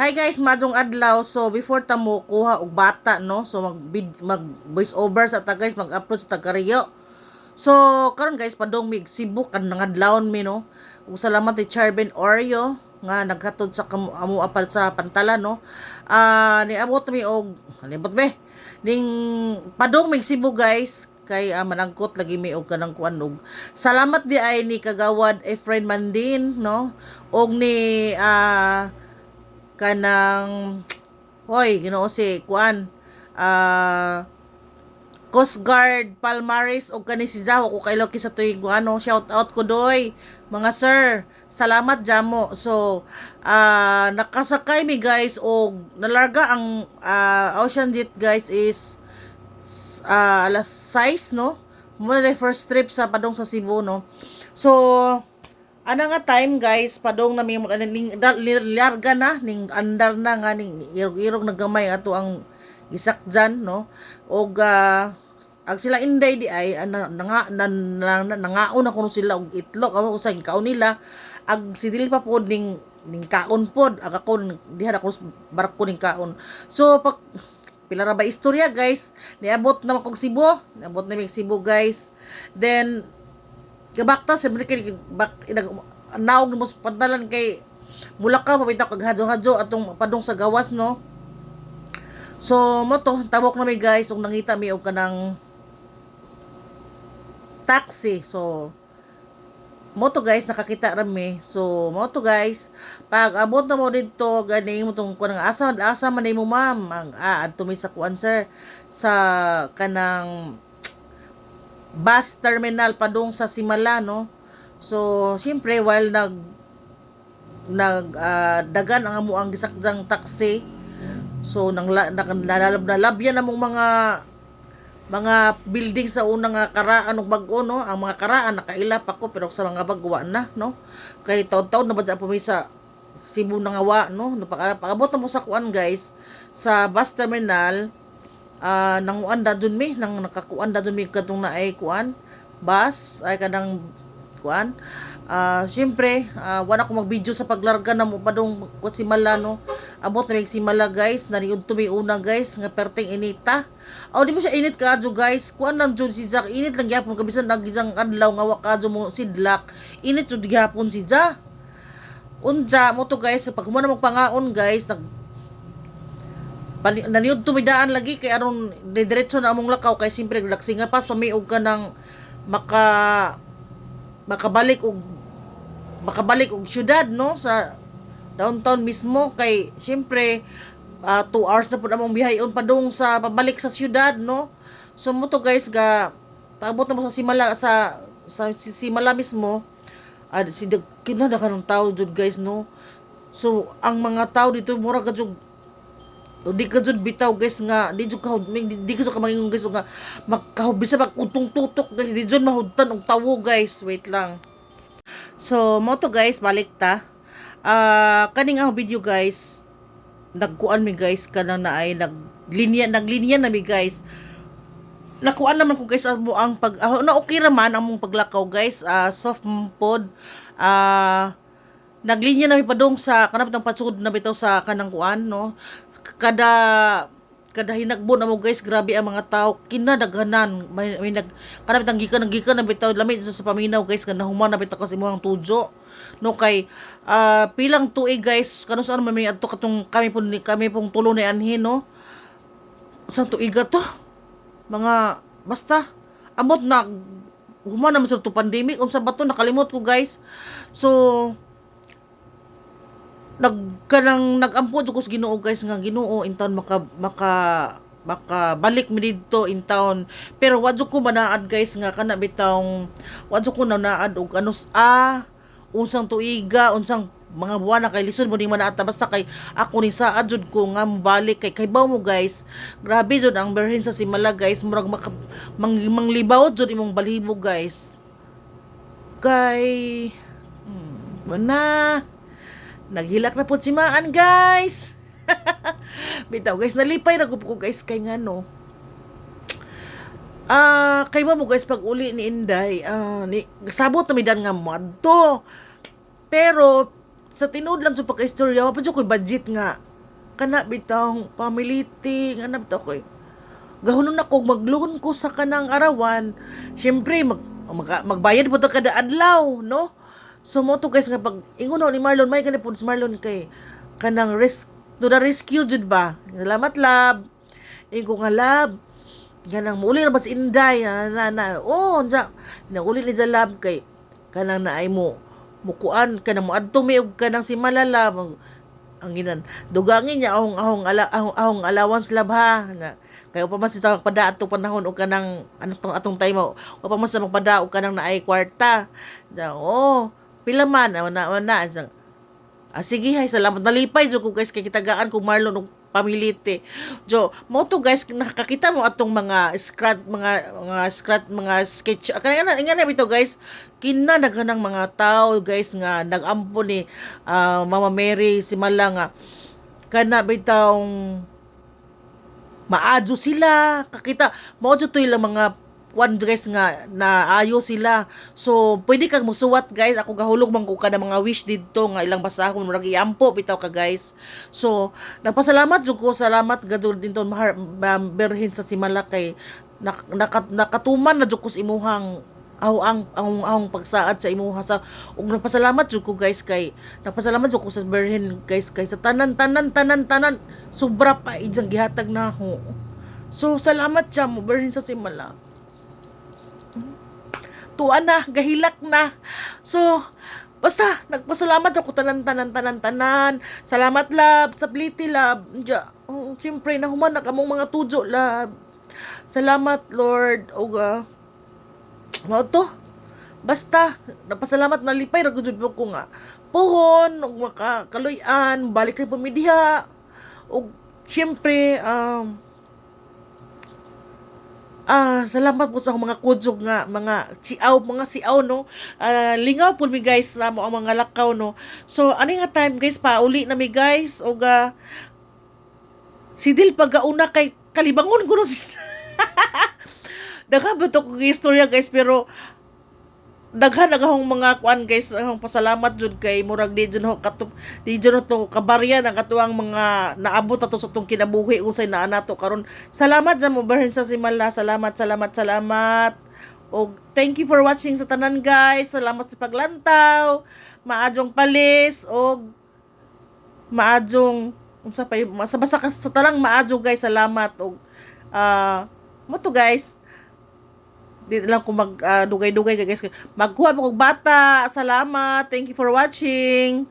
Hi guys, madong adlaw. So before ta mo kuha og bata no. So mag mag voice over sa ta guys, mag-upload sa Tagariyo. So karon guys padong mig Cebu kan nangadlawon mi no. Ug salamat ni Charben Oreo nga naghatod sa kamu amo apal sa pantala no. Ah niabot mi og halibot be. Ning padong mig Cebu guys kay uh, manangkot lagi mi og kanang kuan salamat di ay ni kagawad Efrain Mandin no og ni ah kanang hoy Ginoo si kuan ah Coast Guard Palmaris og kani si Zaho ko Loki sa tuig ano shout out ko doy mga sir. Salamat jamo. So ah nakasakay mi guys og nalarga ang ah, Ocean Jet guys is ah, alas 6 no? Yung first trip sa padong sa Cebu no? So ana nga time guys padong na mi mo ning larga na ning andar na nga ning irog-irog nagamay ato ang isak dyan no? Og ah, ang sila inday di ay ana nga na, na, na, nangaon sila og itlog ako sa gikaon nila. Ag sidil pa pod ning ning kaon pod ag ako diha ako barko ning kaon. So pag pila ra ba istorya guys? Niabot na kog Cebu niabot na mi Cebu guys. Then gabakta siyempre kay bak inag naog mo sa pantalan kay mula ka papita kag hadyo-hadyo atong padong sa gawas no? So mo to tabok na mi guys ug nangita mi og kanang taxi. So mo to guys nakakita rami so mo to guys pag abot na mo dito gani mo tong kunang asa asa man mo ma'am ang ah adto mi sa kuan sir sa kanang bus terminal padung sa Simala no? So siyempre while nag nag ah, dagan ang amo ang gisakdang taxi so nang nalalab na labyan namong mga mga building sa unang nga karaan ug bag-o no? Ang mga karaan nakailap ako pero sa mga bagwa na no? Kay taon-taon na ba sa pumisa Cebu na nga wa no? Napaka- pagabot na mo sa kuan guys sa bus terminal ah nang uan da dun mi nang nakakuan da dun mi kadtong na ay kuan bus ay kanang kuan. Ah syempre ah, wala ko mag-video sa paglarga na mo padong ko si Mala no? Abot na mi si Mala guys nariud to mi una guys nga perting inita. Aw di mo siya init kadyo guys? Kuan lang jud si Jack. Init lang gyapon kabisan nagisang adlaw nga wa kadyo mo sidlak. Init jud gyapon si Jack unja mo to guys pag mo na magpangaon guys nag naniud tumidaan lagi kay aron diretso na among lakaw kay simpre laksinga pas pamiog ka ng maka makabalik og makabalik og syudad no? Sa downtown mismo kay syempre 2 hours na pud among bihayon padung sa pabalik sa syudad no? So mo to guys ga paabot na mo sa Simala sa sa si- Simala mismo. Ah, si kinada ka ng tao jud guys no? So ang mga tao dito mura ka jud o di ka jud bitaw guys nga di jud ka di, di ka jud ka mangingon guys nga makahubisa pag utong tutok guys di jud mahudtan og tawo guys wait lang. So mo to guys balik ta. Ah kaning ang video guys nagkuan mi guys kanang na ay naglinya naglinya na mi guys. Nakuan naman ko guys ang pag ah, na okay raman ang mong paglakaw guys. Ah soft pod. Ah naglinya na mi padong sa kanang tang patsugod na bitaw sa kanang kuan no? Kada kada hinagbo na mo guys grabe ang mga tao. Kinadaghanan may, may nag kanang tang gikan gikan na bitaw. Lamit sa, sa paminaw guys kana human na bitaw kasi imong tujo no kay ah, pilang tuig guys kano saan may adto katong kami pun kami pong tulo ni anhin no? Sa tuiga to mga basta amot na human naman sa to pandemic. Unsa ba to? Nakalimot ko guys. So nag kanang nagampo jud ko sa Ginoo guys nga Ginoo in town maka maka maka balik mi didto in town. Pero wadyo ko manaad guys nga kana bitawng wadyo ko nanaad og anus ah unsang tuiga unsang mga buwan na kay lisod mo di man ata basta kay ako ni saad jud ko nga mobalik kay kay mo guys grabe jud ang berhin sa simala guys. Murag maka, mang, manglibaw jud imong balibo guys. Kay hmm, wala naghilak na po si Maan guys bitaw guys nalipay na ko guys kay nga no Ah, kay mo guys pag uli ni Inday, ah ni sabot na midan nga madto. Pero sa tinuod lang sa pagka-istorya, wa pa dyan ko'y budget nga. Kana bitang family thing, ano bitaw ko'y. Gahunon ako, magluhon ko sa kanang arawan. Siyempre, mag, mag, magbayad po to kada adlaw, no? So mo to guys nga pag ingon ni Marlon, may kanang po si Marlon kay kanang risk to the rescue jud ba. Salamat lab. Ingo nga lab. Ganang muli na ba si Inday na na, na oh ja nauli ni lab kay kanang naay mo mukuan kanang mo adto mi og kanang si Malala ang ginan dugangin niya ahong ahong ala ahong, ahong allowance lab ha na kaya pa man sa pada ato panahon og kanang ano tong atong time o pa man sa magpada og kanang naay kwarta ja oh pila man na na sa Ah, sige hay, salamat. Nalipay jo ko guys kay kitagaan ko Marlon og pamilite. Jo, mo to guys nakakita mo atong mga scrat mga mga scrat mga sketch. Kaya nga nga na bitaw guys. Kina naghanang mga tao guys nga nagampo ni ah, Mama Mary si Mala nga kana bitaw maadyo sila kakita mo to lang mga one dress nga na ayo sila. So pwede kang musuwat guys. Ako gahulog man ko kada mga wish didto nga ilang basahon murag iampo bitaw ka guys. So nagpasalamat jud ko. Salamat gadul dinto mahar ma- berhin sa simala kay nak, nakat, nakatuman na jud ko sa imuhang aw ang ang ang pagsaad sa imuha sa ug nagpasalamat jud ko guys kay nagpasalamat jud ko sa berhin guys kay sa tanan tanan tanan tanan. Sobra pa ijang gihatag naho so salamat siya mo berhin sa simala tuwa na, gahilak na. So, basta, nagpasalamat ako tanan, tanan, tanan, tanan. Salamat, lab, sa pliti, lab. Diya, oh, siyempre, nahuman na kamong mga tujo, lab. Salamat, Lord. O ga, mo to. Basta, napasalamat na lipay, ragudod mo ko nga. Puhon, makakaluyan, balik rin pumidiha. O, siyempre, um, Ah, salamat po sa mga kudsog nga mga siaw, mga siaw no. Ah, lingaw po mi guys sa mo ang mga lakaw no. So ani nga time guys pa uli na mi guys og ah, si Dil pagauna kay kalibangon ko no. Daghan ba to kong istorya guys pero daghan agahong mga kuan guys ang pasalamat jud kay murag di jud katup di jud to kabarya ang katuang mga naabot ato sa tong kinabuhi usay naa nato karon. Salamat sa mo berhen sa simala. Salamat salamat salamat. Og thank you for watching sa tanan guys. Salamat sa paglantaw. Maadjong palis og maadjong unsa pa sa basa sa tanang maadyo guys. Salamat og ah mo to guys di lang ko mag ah, dugay-dugay guys. Magkuha mo kog bata. Salamat. Thank you for watching